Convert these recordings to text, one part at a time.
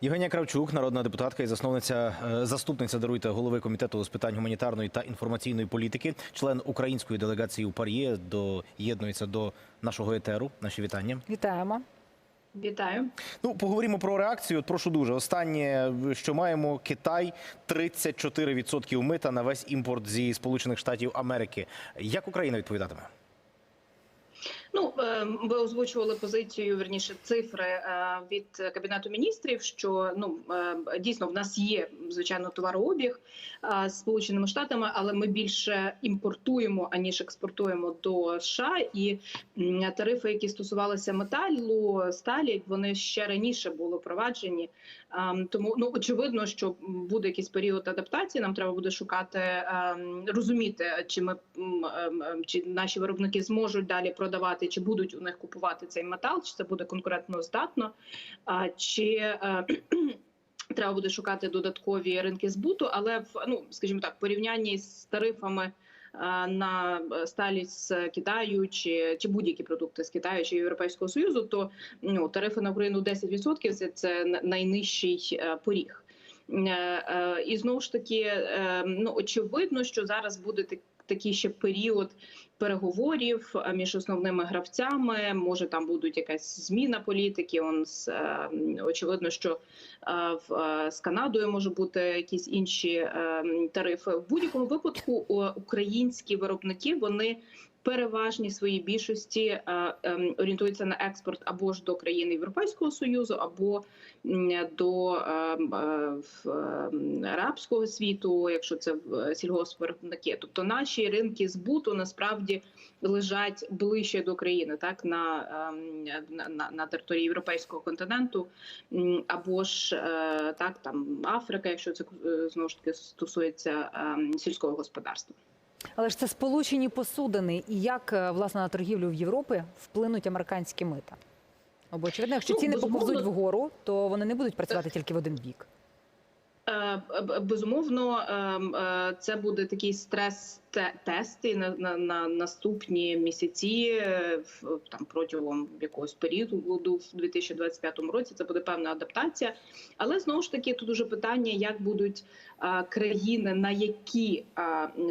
Євгенія Кравчук, народна депутатка і засновниця е, заступниця даруйте голови комітету з питань гуманітарної та інформаційної політики, член української делегації у Пар'є, доєднується до нашого етеру. Наші вітання. Вітаємо. Вітаю. Ну, поговоримо про реакцію. От Прошу дуже. Останнє, що маємо, Китай 34% мита на весь імпорт зі Сполучених Штатів Америки. Як Україна відповідатиме? Ну е, ви озвучували позицію верніше цифри е, від кабінету міністрів. Що ну е, дійсно в нас є звичайно товарообіг з сполученими штатами, але ми більше імпортуємо аніж експортуємо до США. І тарифи, які стосувалися металу, сталі, вони ще раніше були впроваджені. Ем, Тому ну очевидно, що буде якийсь період адаптації. Нам треба буде шукати розуміти, чи ми чи наші виробники зможуть далі продавати, чи будуть у них купувати цей метал, чи це буде конкурентно здатно, чи е, треба буде шукати додаткові ринки збуту. Але в ну скажімо так, в порівнянні з тарифами. е, На сталі з Китаю чи чи будь-які продукти з Китаю чи Європейського союзу, то ну тарифи на Україну 10% – це, це найнижчий е, поріг. Е, е, І знову ж таки, е, ну очевидно, що зараз буде такий ще період переговорів е, між основними гравцями. Може, там будуть якась зміна політики. Он з е, очевидно, що е, в з Канадою може бути якісь інші е, тарифи. В будь-якому випадку українські виробники вони. Переважній своїй більшості е, ем, орієнтуються на експорт або ж до країн Європейського союзу, або до ем, е, ем, арабського світу, якщо це е, сільгоспвиробники. Тобто наші ринки збуту насправді лежать ближче до країни, так на, на, на, на території європейського континенту, або ж так там Африка, якщо це знову ж таки стосується сільського господарства. Але ж це сполучені посудини. І як е, власне на торгівлю в Європі вплинуть американські мита? Бо очевидно, якщо Ну, ціни безумовно. поповзуть вгору, то вони не будуть працювати тільки в один бік. Е, Безумовно, ем, е, це буде такий стрес-тест на, на, на наступні місяці, е, там протягом якогось періоду в 2025 році. Це буде певна адаптація. Але знову ж таки, тут уже питання, як будуть країни, на які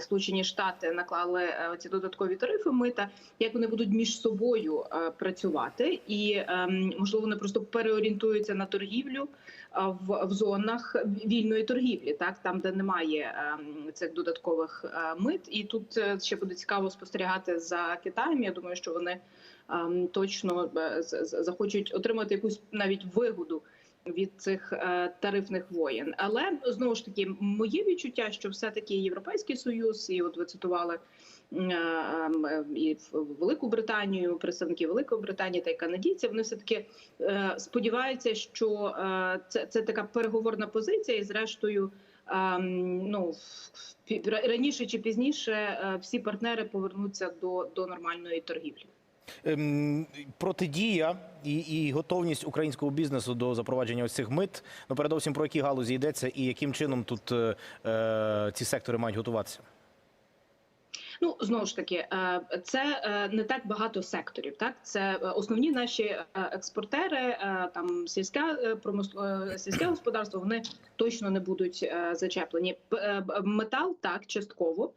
Сполучені Штати наклали ці додаткові тарифи мита, як вони будуть між собою працювати, і ем, можливо вони просто переорієнтуються на торгівлю в, в зонах вільної торгівлі, так там, де немає ем, цих додаткових е, мит, і тут е, ще буде цікаво спостерігати за Китаєм. Я думаю, що вони ем, точно е, захочуть отримати якусь навіть вигоду. Від цих е, тарифних воєн, але знову ж таки, моє відчуття, що все-таки Європейський союз, і от ви цитували е, ем, і в Велику Британію, представники Великої Британії та й канадійців, вони все таки е, сподіваються, що е, це, це така переговорна позиція, і зрештою, ем, ну раніше чи пізніше е, всі партнери повернуться до, до нормальної торгівлі. Ем, протидія і, і готовність українського бізнесу до запровадження ось цих мит. Ну, передовсім про які галузі йдеться і яким чином тут е, е, ці сектори мають готуватися. Ну знову ж таки, е, це е, не так багато секторів. Так, це е, основні наші експортери, там сільська промисло сільське господарство. Вони точно не будуть зачеплені. Метал так частково,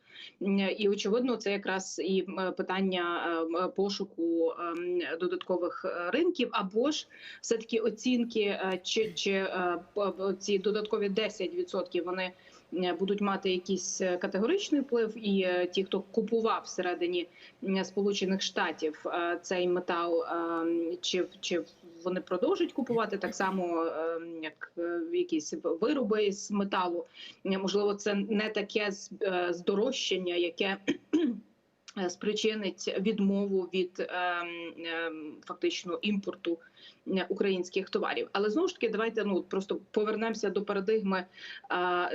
і очевидно, це якраз і питання пошуку ем, додаткових ринків, або ж все таки оцінки, чи чи ці додаткові 10% вони будуть мати якийсь е, категоричний вплив, і е, ті, хто купував всередині Сполучених Штатів е, цей метал, е, чи чи вони продовжать купувати так само, е, як е, якісь вироби з металу. Е, Можливо, це не таке е, здорожчання, яке е, спричинить відмову від ем, ем, фактично імпорту е, українських товарів. Але знову ж таки, давайте ну просто повернемося до парадигми,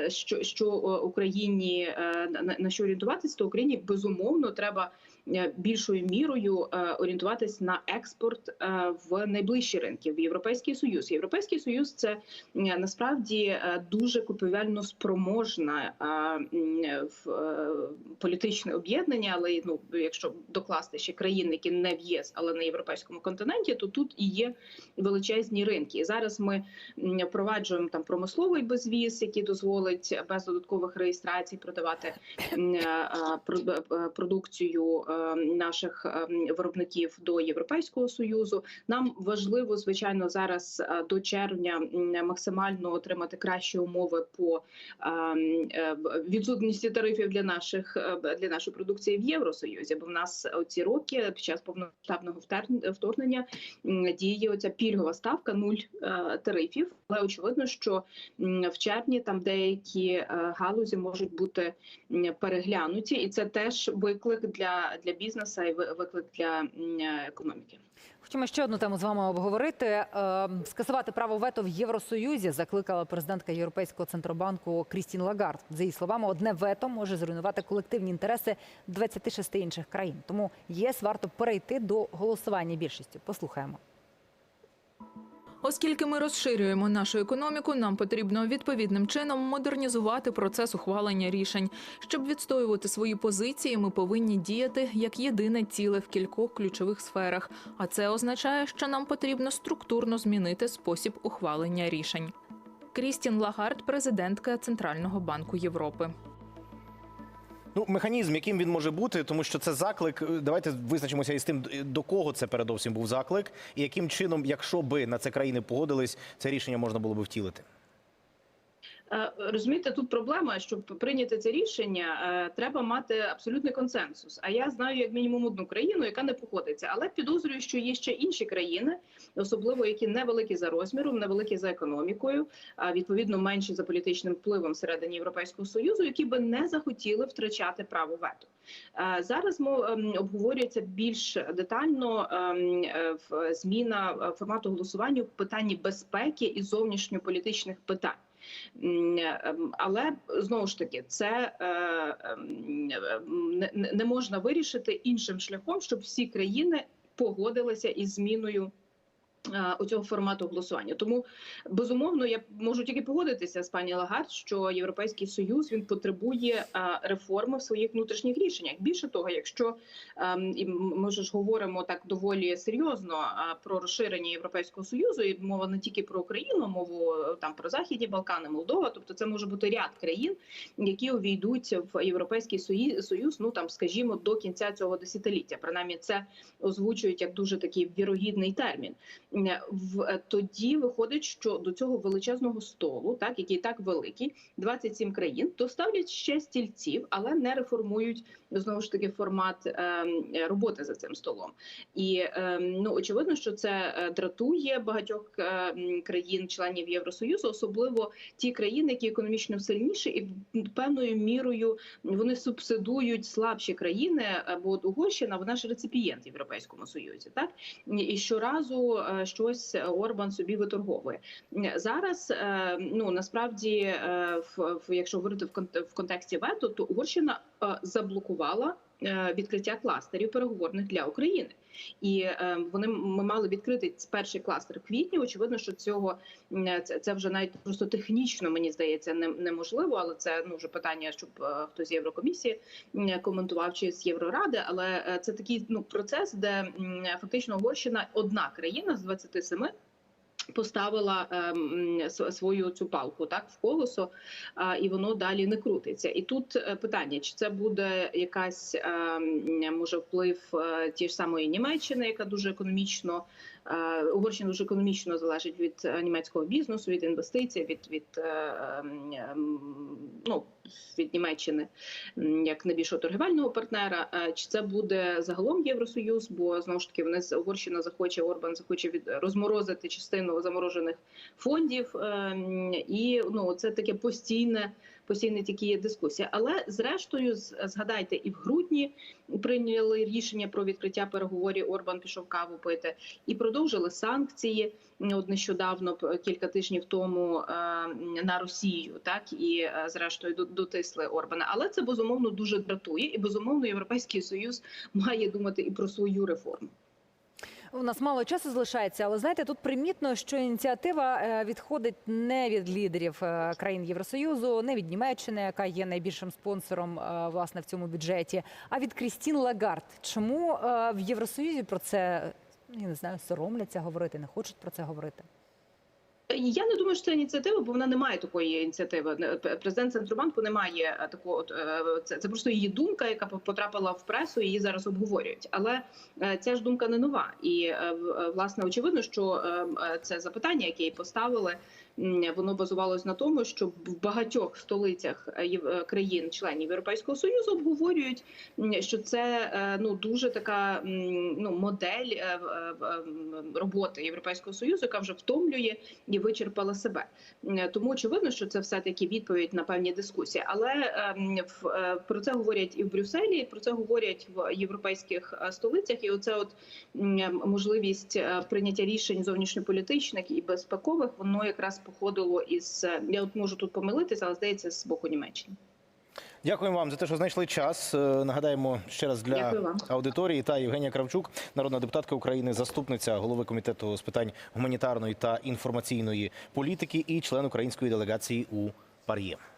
що, що е, Україні е, на, на що орієнтуватися, то Україні безумовно треба е, більшою мірою е, орієнтуватись на експорт е, в найближчі ринки в Європейський Союз. Європейський Союз це е, насправді е, дуже купівельно спроможна е, в е, політичне об'єднання, але ну якщо докласти ще країни, які не в ЄС, але на європейському континенті, то тут і є величезні ринки. І зараз ми впроваджуємо там промисловий безвіз, який дозволить без додаткових реєстрацій продавати е, е, е, продукцію е, наших е, виробників до Європейського союзу. Нам важливо, звичайно, зараз е, до червня максимально отримати кращі умови по е, е, відсутності тарифів для наших е, для нашої продукції в Євросоюзі. Бо в нас ці роки під час повномасштабного втер- вторгнення діє оця пільгова ставка нуль тарифів. Але очевидно, що в червні там деякі галузі можуть бути переглянуті, і це теж виклик для, для бізнесу і ви- виклик для економіки. Хочемо ще одну тему з вами обговорити. Е, Скасувати право вето в Євросоюзі закликала президентка Європейського центробанку Крістін Лагард. За її словами, одне вето може зруйнувати колективні інтереси 26 інших країн. Тому ЄС варто перейти до голосування більшістю. Послухаємо. Оскільки ми розширюємо нашу економіку, нам потрібно відповідним чином модернізувати процес ухвалення рішень. Щоб відстоювати свої позиції, ми повинні діяти як єдине ціле в кількох ключових сферах. А це означає, що нам потрібно структурно змінити спосіб ухвалення рішень. Крістін Лагард, президентка Центрального банку Європи. Ну, механізм, яким він може бути, тому що це заклик. е, Давайте визначимося із тим, до кого це передовсім був заклик, і яким чином, якщо би на це країни погодились, це рішення можна було би втілити. Е, Розумієте, тут проблема, щоб прийняти це рішення, е, треба мати абсолютний консенсус. А я знаю як мінімум одну країну, яка не погодиться. Але підозрюю, що є ще інші країни, особливо які невеликі за розміром, невеликі за економікою, а відповідно менші за політичним впливом всередині Європейського союзу, які би не захотіли втрачати право вето. Е, Зараз ем, обговорюється більш детально ем, зміна формату голосування в питанні безпеки і зовнішньополітичних питань. Ем, Але знову ж таки, це е, ем, не можна вирішити іншим шляхом, щоб всі країни погодилися із зміною. Е, Оцього формату голосування, тому безумовно я можу тільки погодитися з пані Лагард, що європейський союз він потребує е, реформи в своїх внутрішніх рішеннях. Більше того, якщо ем, і ми ж говоримо так доволі серйозно е, про розширення європейського союзу, і мова не тільки про Україну, мову там про західні Балкани, Молдова. Тобто, це може бути ряд країн, які увійдуть в європейський союз. Ну там, скажімо, до кінця цього десятиліття. Принаймні, це озвучують як дуже такий вірогідний термін. Е, В е, тоді виходить, що до цього величезного столу, так який так великий, 27 країн, доставлять ще стільців, але не реформують знову ж таки формат ем, роботи за цим столом. І ем, ну очевидно, що це е, дратує багатьох країн-членів Євросоюзу, особливо ті країни, які економічно сильніші, і певною мірою вони субсидують слабші країни. е, Бо Угорщина вона ж реципієнт в Європейському Союзі, так і щоразу е, щось Орбан собі виторговує. Зараз е, ну насправді, е, в, якщо говорити в кон- контексті вето, то Угорщина е, заблокувала е, відкриття кластерів переговорних для України. І е, вони ми мали відкрити перший кластер в квітні. Очевидно, що цього м, це, вже навіть просто технічно мені здається неможливо, але це ну вже питання, щоб е, хтось з Єврокомісії коментував чи з Євроради. Але е, це такий ну процес, де фактично Угорщина одна країна з 27 Поставила ем, свою цю палку так в колесо, і воно далі не крутиться. І тут е, питання: чи це буде якась ем, може вплив е, ті ж самої Німеччини, яка дуже економічно е, Угорщина дуже економічно залежить від е, німецького бізнесу, від інвестицій, від від е, ну від Німеччини як найбільшого торгівельного партнера. Е, Чи це буде загалом Євросоюз? Бо знову ж таки вони Угорщина захоче Орбан захоче від розморозити частину заморожених фондів, і ну це таке постійне. Постійно такі є дискусії, але зрештою, згадайте, і в грудні прийняли рішення про відкриття переговорів. Орбан пішов каву пити, і продовжили санкції. От нещодавно кілька тижнів тому е, на Росію, так і е, зрештою до- дотисли Орбана. Але це безумовно дуже дратує, і безумовно європейський союз має думати і про свою реформу. У нас мало часу залишається, але знаєте, тут примітно, що ініціатива е, відходить не від лідерів е, країн Євросоюзу, не від Німеччини, яка є найбільшим спонсором е, власне в цьому бюджеті, а від Крістін Лагард. Чому в Євросоюзі про це я не знаю, соромляться говорити, не хочуть про це говорити? Я не думаю, що це ініціатива, бо вона не має такої ініціативи. П- Президент центробанку не має е, такого. е, Це, це просто її думка, яка по- потрапила в пресу. Її зараз обговорюють. Але е, ця ж думка не нова. І е, е, власне очевидно, що е, е, це запитання, яке їй поставили, воно базувалось на тому, що в багатьох столицях е, е, країн-членів Європейського союзу обговорюють, що це е, ну дуже така ну модель роботи Європейського союзу, яка вже втомлює і вичерпала себе. Тому очевидно, що це все таки відповідь на певні дискусії. Але ем, про це говорять і в Брюсселі, і про це говорять в європейських столицях. І оце от можливість прийняття рішень зовнішньополітичних і безпекових, воно якраз походило із е, я от можу тут помилитися, але здається з боку Німеччини. Дякуємо вам за те, що знайшли час. Е, Нагадаємо ще раз для аудиторії та Євгенія Кравчук, народна депутатка України, заступниця голови комітету з питань гуманітарної та інформаційної політики і член української делегації у Пар'є.